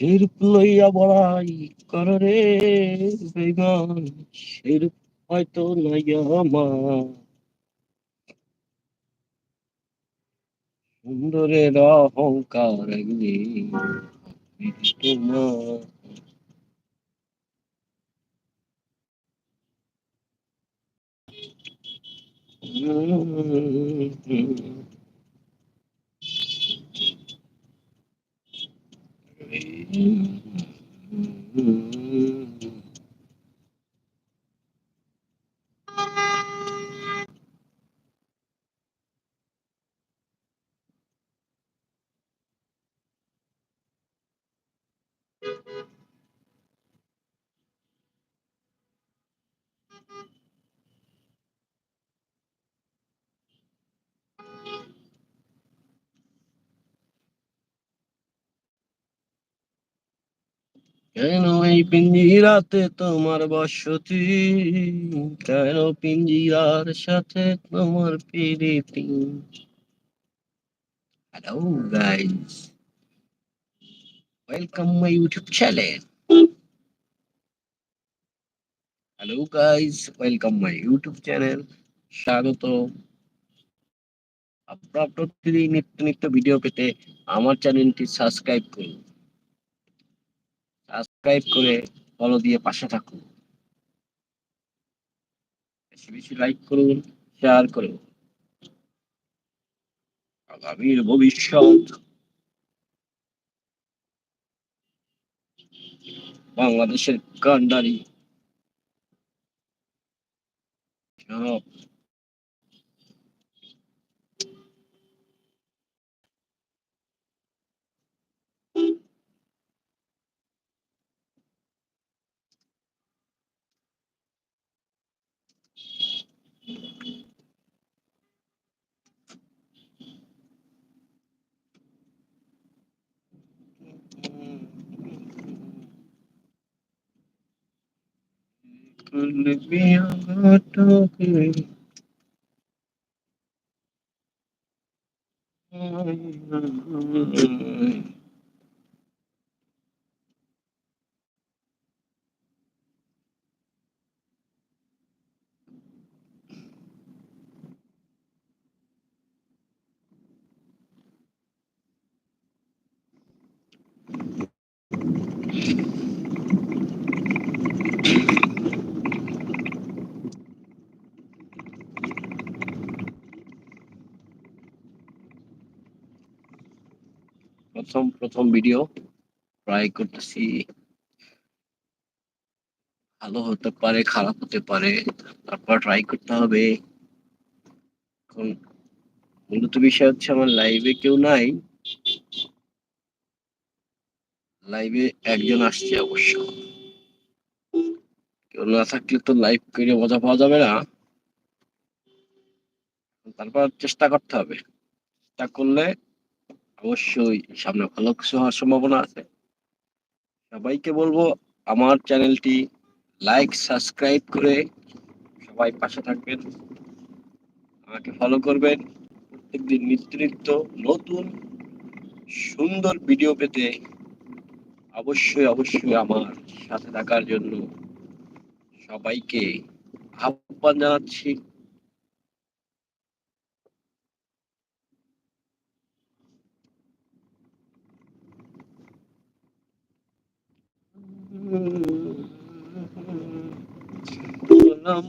যেরূপ লইয়া বড়াই কর রে বেগান সেরূপ হয়তো নাই আমার। সুন্দরের অহংকার একদিন তোমার Mm-hmm. কেন এই পিঞ্জিরাতে তোমার বসতি? কেন পিঞ্জিরার সাথে তোমার প্রীতি? Hello guys welcome my YouTube channel hello guys welcome my YouTube channel স্বাগত আপনারা প্রতিদিন নিত্য নিত্য ভিডিও পেতে আমার চ্যানেলটি সাবস্ক্রাইব করুন। সাবস্ক্রাইব করে ফলো দিয়ে পাশে থাকুন। বেশি বেশি লাইক করুন শেয়ার করুন। আগামীর ভবিষ্যৎ। বাংলাদেশের কান্ডারি সব কুলবিয়া ঘটকে প্রথম প্রথম ভিডিও ট্রাই করতেছি। ভালো হতে পারে, খারাপ হতে পারে, তারপর ট্রাই করতে হবে। মূলত বিষয় হচ্ছে আমার লাইভে কেউ নাই। লাইভে একজন আসছে অবশ্য। কেউ না থাকলে তো লাইভ করে মজা পাওয়া যাবে না। তারপর চেষ্টা করতে হবে। চেষ্টা করলে অবশ্যই সামনে ভালো কিছু হওয়ার সম্ভাবনা আছে। সবাইকে বলব, আমার চ্যানেলটি লাইক, সাবস্ক্রাইব করে সবাই পাশে থাকবেন। আমাকে ফলো করবেন। প্রত্যেকদিন নিত্য নতুন, সুন্দর ভিডিও পেতে অবশ্যই অবশ্যই আমার সাথে থাকার জন্য সবাইকে আহ্বান জানাচ্ছি।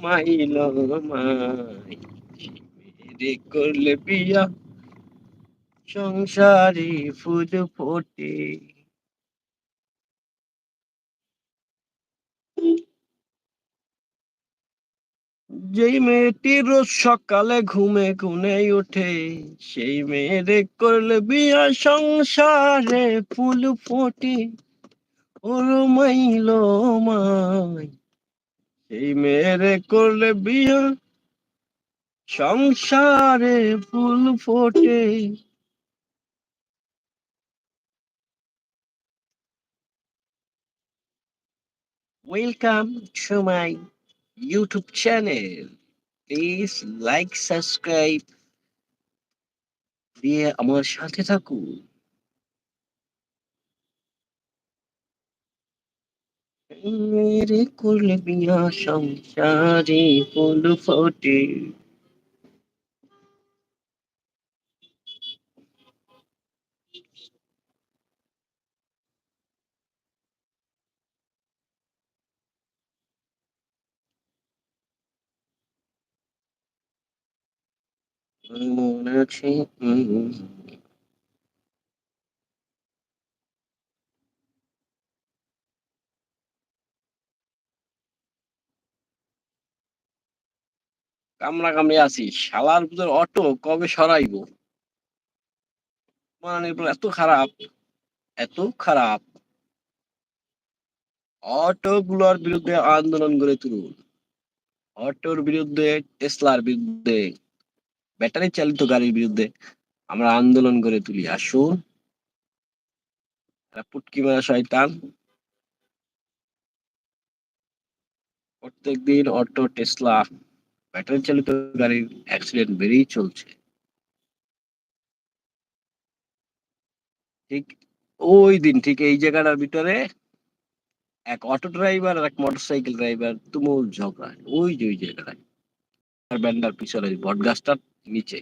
মাই করলে বিয়া, সংসারে ফুল ফোটে। যেই মেয়েটি রোজ সকালে ঘুমে ঘুমে ওঠে, সেই মেয়েরে করলে বিয়া, সংসারে ফুল ফোটে। এই মেরে করলে বিয়া, সংসারে ফুল ফোটে। Welcome to my YouTube channel please like subscribe দিয়ে আমার সাথে থাকুন। মেরে করলে বিয়া সংসারে ফুল ফোটে। মনে আছে কামড়া কামড়ে আছি। শালার পুজোর অটো, কবে সরাইবো? মানে এত খারাপ এত খারাপ। অটো গুলোর বিরুদ্ধে আন্দোলন গড়ে তুলুন। অটোর বিরুদ্ধে, টেসলার বিরুদ্ধে, ব্যাটারি চালিত গাড়ির বিরুদ্ধে আমরা আন্দোলন গড়ে তুলি। আসুন। পুটকি মারা শয়তান। প্রত্যেকদিন অটো, টেসলা ব্যাটারি চালিত গাড়ির অ্যাক্সিডেন্ট বেড়েই চলছে। ঠিক ওই দিন, ঠিক এই জায়গাটার ভিতরে এক অটো ড্রাইভার আর এক মোটরসাইকেল ড্রাইভার তুমুল ঝগড়া। ওই যে ওই জায়গাটায়। ব্যান্ডার পিছনে বটগাছটার নিচে।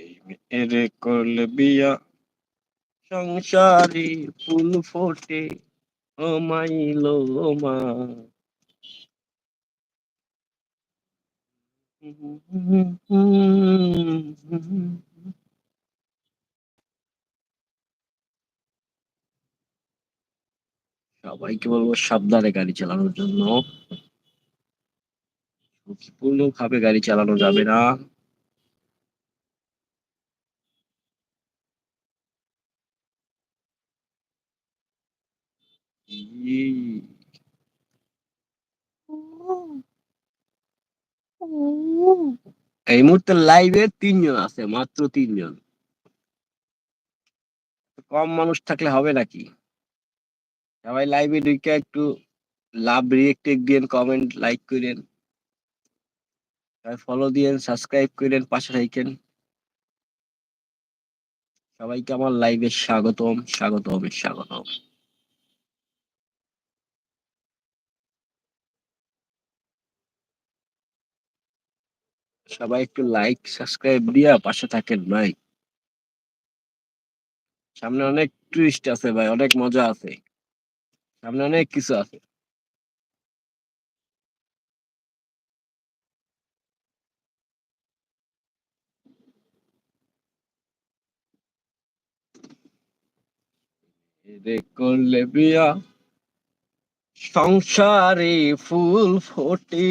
এই মেয়েরে করলে বিয়া সংসারে ফুল ফোটে মা। সবাইকে বলব সাবধানে গাড়ি চালানোর জন্য। ঝুঁকিপূর্ণ ভাবে গাড়ি চালানো যাবে না। এই মুহূর্তে লাইভে তিনজন আছে, মাত্র তিনজন। কম মানুষ থাকলে হবে নাকি? সবাই লাইভে ঢুকে একটু লাভ রিয়েক্ট দিন কমেন্ট লাইক করেন। ফলো দিয়েন সাবস্ক্রাইব করেন, পাশে থাকেন। সবাইকে আমার লাইভে স্বাগতম স্বাগতম স্বাগতম। সবাই একটু লাইক সাবস্ক্রাইব দিয়া পাশে থাকেন ভাই। সামনে অনেক টুরিস্ট আছে ভাই, অনেক মজা আছে। সামনে অনেক কিছু আছে। করলে বিয়া, সংসারে ফুল ফোটে।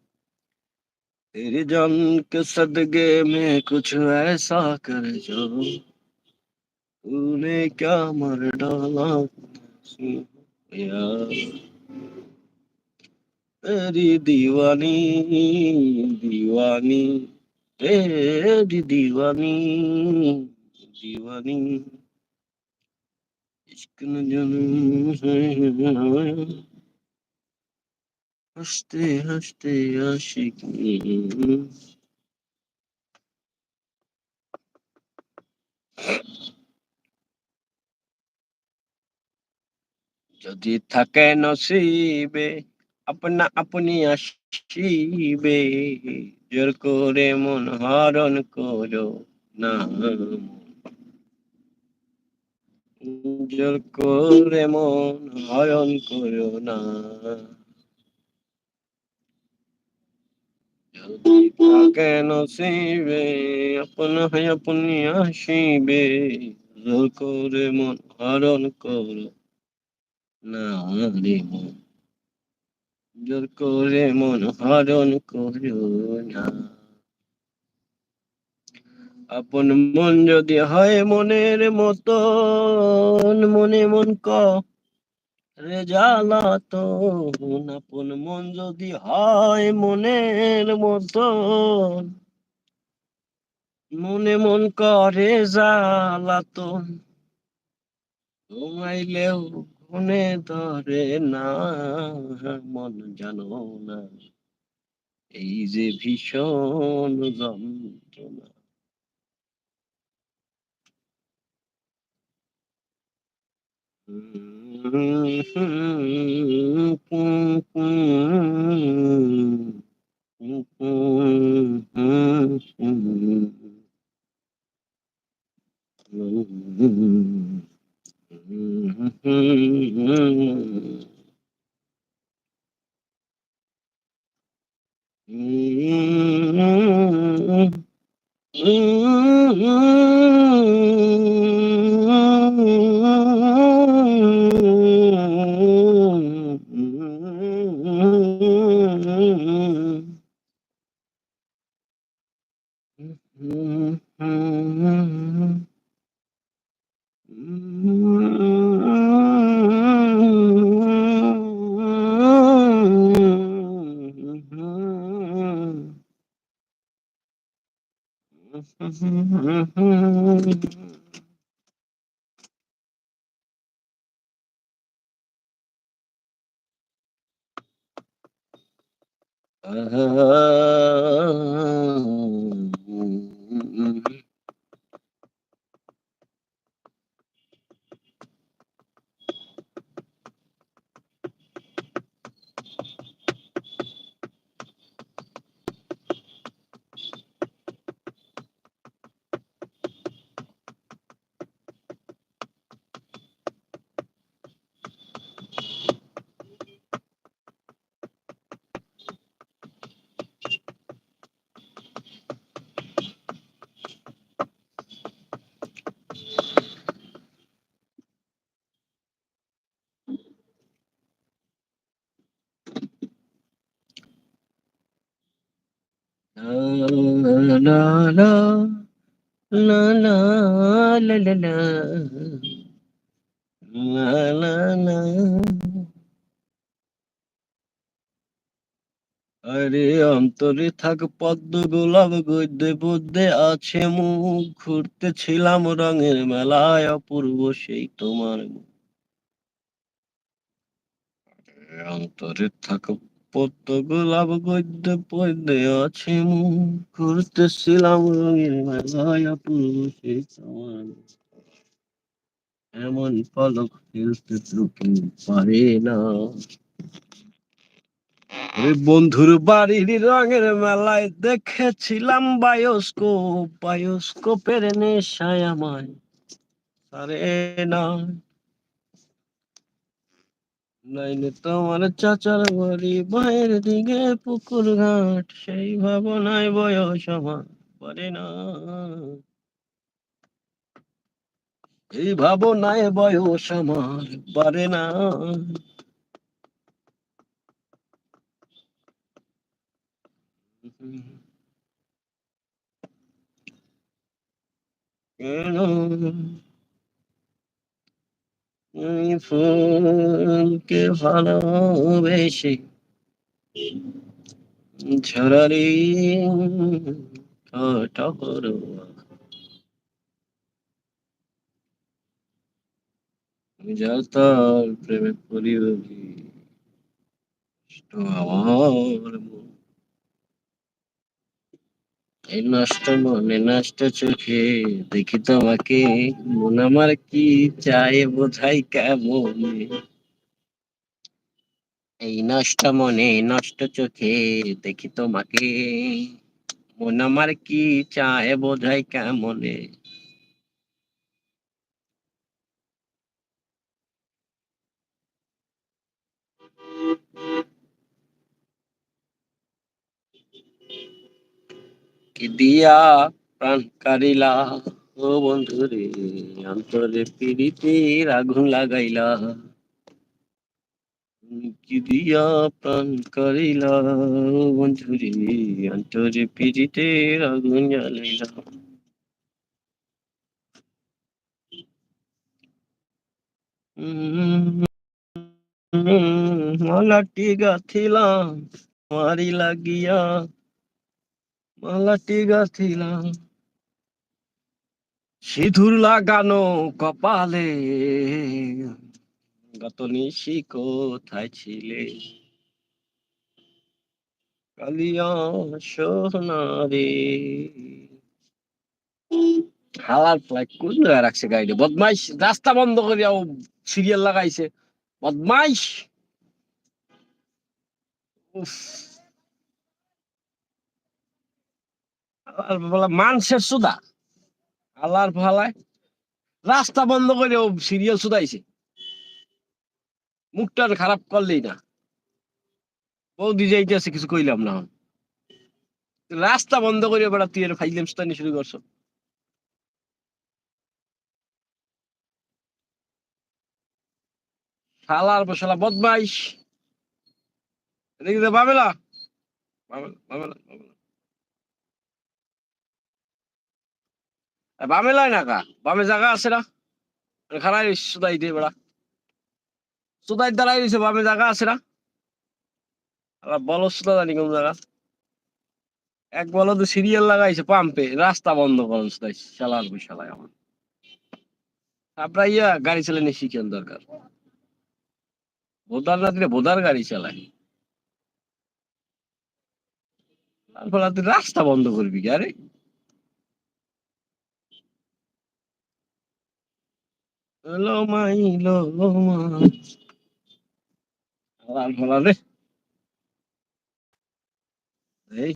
तेरी जान के सदगे में कुछ ऐसा कर जो। तूने क्या मर डाला? तेरी दीवानी दीवानी, तेरी दीवानी दीवानी। इश्क न जन्म হাসতে হাসতে কি? যদি থাকে নসিবে, আপনা আপনি আসিবে। জোর করে মন হরণ করো না। জোর করে মন হরণ করো না। থাকে নসিবে আপনা আপনি আসিবে। করে মন হরণ করো। না রে মন। জোর করে মন হরণ না। আপন মন যদি হয় মনের মতন, মনে মন ক রে জ্বালাতন আপন মন যদি হয় মনের মতন। মনে মন করে জ্বালাতন ঘুমাইলেও ঘুমে ধরে না, মন জানো না। এই যে ভীষণ যন্ত্রণা। Mm-hmm. Uh-huh. আরে অন্তরে থাক পদ্ম গোলাপ, গদ্যে পদ্যে আছে মুখ। ঘুরতেছিলাম রঙের মেলায়, অপূর্ব সেই তোমার মুখ। অন্তরে থাক পদ্ম গোলাপ গদ্যে পদ্যে আছে ঘুরতেছিলাম রঙের মেলায় অপূর্ব তোমার এমন পলক ফেলতে তো কেউ পারে না। বন্ধুর বাড়ির রঙের মেলায় দেখেছিলাম বায়োস্কোপ, বায়োস্কোপের নেশায় আমায় আরে না। নাইলে তোমার চাচার বাড়ি বাইরের দিকে পুকুর ঘাট, সেই ভাবনায় বয়স আমার পারে না। এই ভাবনায় বয়স আমার পারে না। কেন ফুলকে ভালোবেসে ঝরালি কাটর যার তার প্রেমে পরিবারী আমার মন এই নষ্ট মনে নষ্ট চোখে, দেখি তোমাকে। মন আমার কি চায় বোঝাই কেমন? এই নষ্ট মনে নষ্ট চোখে, দেখি তোমাকে। মন আমার কি চায় বোঝাই কেমনে? কি দিয়া প্রাণ কারিলা। ও বন্ধু রে অন্তরে পিড়িতের আগুন লাগাইলা। কি দিয়া প্রাণ করিলা, ও বন্ধু রে অন্তরে পিড়িতের আগুন জ্বালাইলা। মালাটি গাথিলাম, মারি লাগিয়া। মালাটি গাথিলাম সিঁদুর লাগানো কপালে। গত নিশি কোথায় ছিলে? কালিয়া সোনারে হালার প্লাই কোন জায়গায় রাখছে গাড়িটা? বদমাইশ, রাস্তা বন্ধ করিয়া ও সিরিয়াল লাগাইছে। বদমাইশ! উফ আল্লাহর বলা মানুষের সুদা। আল্লাহর ভালায় রাস্তা বন্ধ করে ও সিরিয়াল সুদাইছে। মুখটা খারাপ করলেই না। বৌদি যাইতেছে, কিছু কইলাম না রাস্তা বন্ধ করে বেড়া তুই এর ফাইলাম সুতানি শুরু করছ। শালার বসালা বদমাইশ। এদিকে বাবেলা বাবেলা বাবেলা বামে লয় না বামে জায়গা আছে না? খারাই সুদাই দিয়ে বেড়া। সুদাই দাঁড়াই দিছে বামে জায়গা আছে না? আবার বলো সুদা জানি কোন জায়গা এক বলো তো সিরিয়াল লাগাইছে, পাম্পে। রাস্তা বন্ধ করুন সুদাই শালার বিশালায় আমার। আপনার ইয়া, গাড়ি চালানো শিখেন দরকার। ভোদার না দিলে ভোদার গাড়ি চালায়। তারপর রাস্তা বন্ধ করবি কি? আরে লো মাই লো মা। আলাল ফালাল রে এই।